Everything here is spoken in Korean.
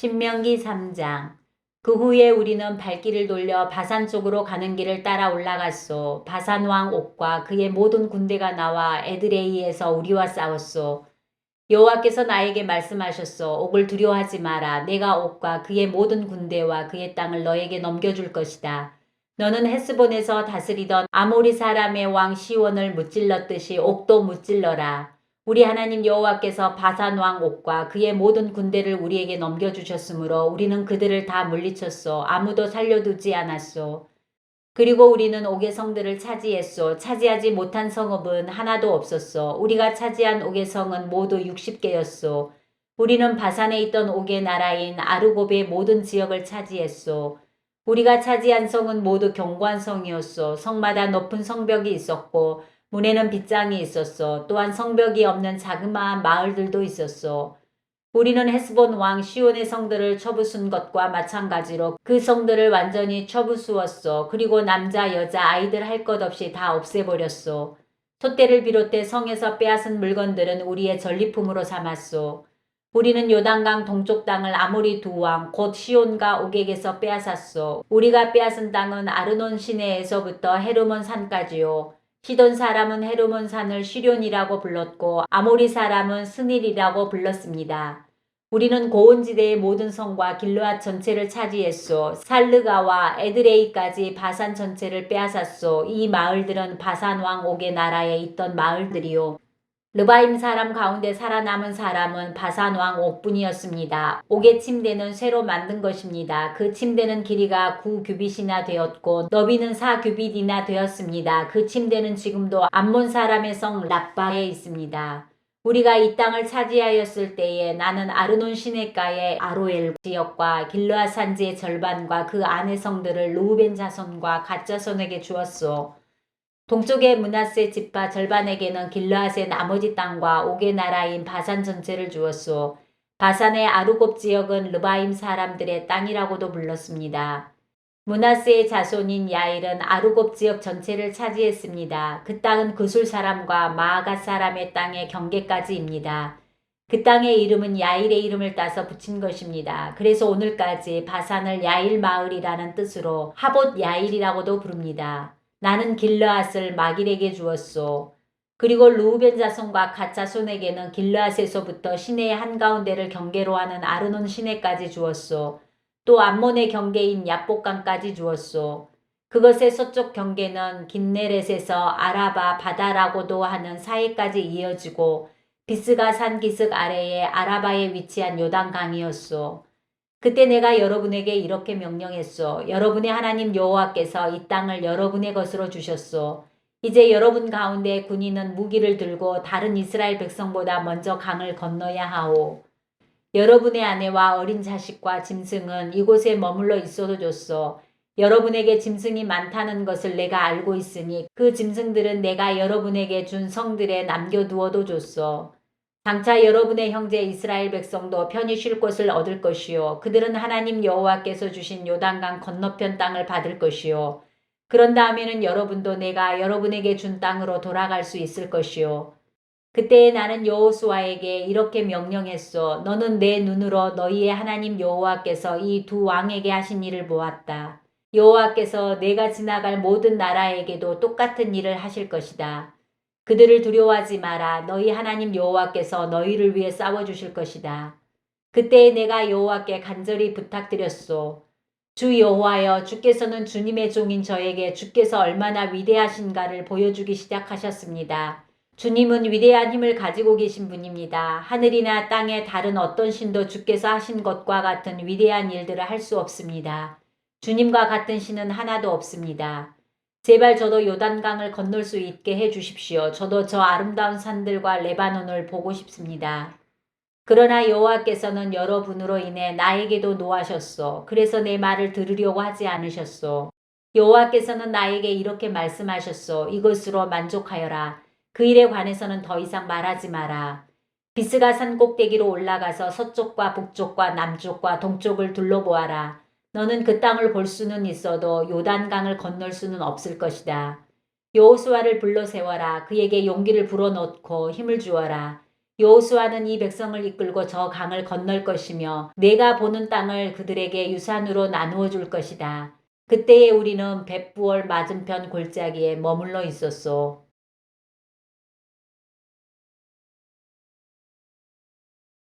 신명기 3장 그 후에 우리는 발길을 돌려 바산 쪽으로 가는 길을 따라 올라갔소. 바산 왕 옥과 그의 모든 군대가 나와 에드레이에서 우리와 싸웠소. 여호와께서 나에게 말씀하셨소. 옥을 두려워하지 마라. 내가 옥과 그의 모든 군대와 그의 땅을 너에게 넘겨줄 것이다. 너는 헤스본에서 다스리던 아모리 사람의 왕 시원을 무찔렀듯이 옥도 무찔러라. 우리 하나님 여호와께서 바산 왕 옥과 그의 모든 군대를 우리에게 넘겨주셨으므로 우리는 그들을 다 물리쳤소. 아무도 살려두지 않았소. 그리고 우리는 옥의 성들을 차지했소. 차지하지 못한 성읍은 하나도 없었소. 우리가 차지한 옥의 성은 모두 60개였소. 우리는 바산에 있던 옥의 나라인 아르곱의 모든 지역을 차지했소. 우리가 차지한 성은 모두 견고한 성이었소. 성마다 높은 성벽이 있었고 문에는 빗장이 있었어. 또한 성벽이 없는 자그마한 마을들도 있었어. 우리는 헤스본 왕 시온의 성들을 쳐부순 것과 마찬가지로 그 성들을 완전히 쳐부수었어. 그리고 남자, 여자, 아이들 할 것 없이 다 없애버렸어. 소떼를 비롯해 성에서 빼앗은 물건들은 우리의 전리품으로 삼았소. 우리는 요단강 동쪽 땅을 아모리 두 왕, 곧 시온과 옥에게서 빼앗았소. 우리가 빼앗은 땅은 아르논 시내에서부터 헤르몬 산까지요. 시돈 사람은 헤르몬 산을 시련이라고 불렀고 아모리 사람은 스닐이라고 불렀습니다. 우리는 고온지대의 모든 성과 길르앗 전체를 차지했소. 살르가와 에드레이까지 바산 전체를 빼앗았소. 이 마을들은 바산 왕 옥의 나라에 있던 마을들이요. 르바임 사람 가운데 살아남은 사람은 바산 왕 옥뿐이었습니다. 옥의 침대는 쇠로 만든 것입니다. 그 침대는 길이가 9규빗이나 되었고 너비는 4규빗이나 되었습니다. 그 침대는 지금도 암몬 사람의 성 라빠에 있습니다. 우리가 이 땅을 차지하였을 때에 나는 아르논 시내가의 아로엘 지역과 길르아 산지의 절반과 그 안의 성들을 루벤 자손과 갓 자손에게 주었소. 동쪽의 문하세 지파 절반에게는 길르앗의 나머지 땅과 옥의 나라인 바산 전체를 주었소. 바산의 아루곱 지역은 르바임 사람들의 땅이라고도 불렀습니다. 문하세의 자손인 야일은 아루곱 지역 전체를 차지했습니다. 그 땅은 그술 사람과 마아갓 사람의 땅의 경계까지입니다. 그 땅의 이름은 야일의 이름을 따서 붙인 것입니다. 그래서 오늘까지 바산을 야일 마을이라는 뜻으로 하봇 야일이라고도 부릅니다. 나는 길르앗을 마길에게 주었소. 그리고 루벤 자손과 갓 자손에게는 길르앗에서부터 시내의 한가운데를 경계로 하는 아르논 시내까지 주었소. 또 암몬의 경계인 야복강까지 주었소. 그것의 서쪽 경계는 긴네렛에서 아라바 바다라고도 하는 사이까지 이어지고 비스가 산 기슭 아래에 아라바에 위치한 요단강이었소. 그때 내가 여러분에게 이렇게 명령했소. 여러분의 하나님 여호와께서 이 땅을 여러분의 것으로 주셨소. 이제 여러분 가운데 군인은 무기를 들고 다른 이스라엘 백성보다 먼저 강을 건너야 하오. 여러분의 아내와 어린 자식과 짐승은 이곳에 머물러 있어도 좋소. 여러분에게 짐승이 많다는 것을 내가 알고 있으니 그 짐승들은 내가 여러분에게 준 성들에 남겨두어도 좋소. 장차 여러분의 형제 이스라엘 백성도 편히 쉴 곳을 얻을 것이요. 그들은 하나님 여호와께서 주신 요단강 건너편 땅을 받을 것이요. 그런 다음에는 여러분도 내가 여러분에게 준 땅으로 돌아갈 수 있을 것이요. 그때에 나는 여호수아에게 이렇게 명령했소. 너는 내 눈으로 너희의 하나님 여호와께서 이 두 왕에게 하신 일을 보았다. 여호와께서 내가 지나갈 모든 나라에게도 똑같은 일을 하실 것이다. 그들을 두려워하지 마라. 너희 하나님 여호와께서 너희를 위해 싸워 주실 것이다. 그때에 내가 여호와께 간절히 부탁드렸소. 주 여호와여 주께서는 주님의 종인 저에게 주께서 얼마나 위대하신가를 보여주기 시작하셨습니다. 주님은 위대한 힘을 가지고 계신 분입니다. 하늘이나 땅의 다른 어떤 신도 주께서 하신 것과 같은 위대한 일들을 할 수 없습니다. 주님과 같은 신은 하나도 없습니다. 제발 저도 요단강을 건널 수 있게 해 주십시오. 저도 저 아름다운 산들과 레바논을 보고 싶습니다. 그러나 여호와께서는 여러분으로 인해 나에게도 노하셨소. 그래서 내 말을 들으려고 하지 않으셨소. 여호와께서는 나에게 이렇게 말씀하셨소. 이것으로 만족하여라. 그 일에 관해서는 더 이상 말하지 마라. 비스가 산 꼭대기로 올라가서 서쪽과 북쪽과 남쪽과 동쪽을 둘러보아라. 너는 그 땅을 볼 수는 있어도 요단강을 건널 수는 없을 것이다. 여호수아를 불러 세워라. 그에게 용기를 불어넣고 힘을 주어라. 여호수아는 이 백성을 이끌고 저 강을 건널 것이며 내가 보는 땅을 그들에게 유산으로 나누어 줄 것이다. 그때에 우리는 벳부월 맞은편 골짜기에 머물러 있었소.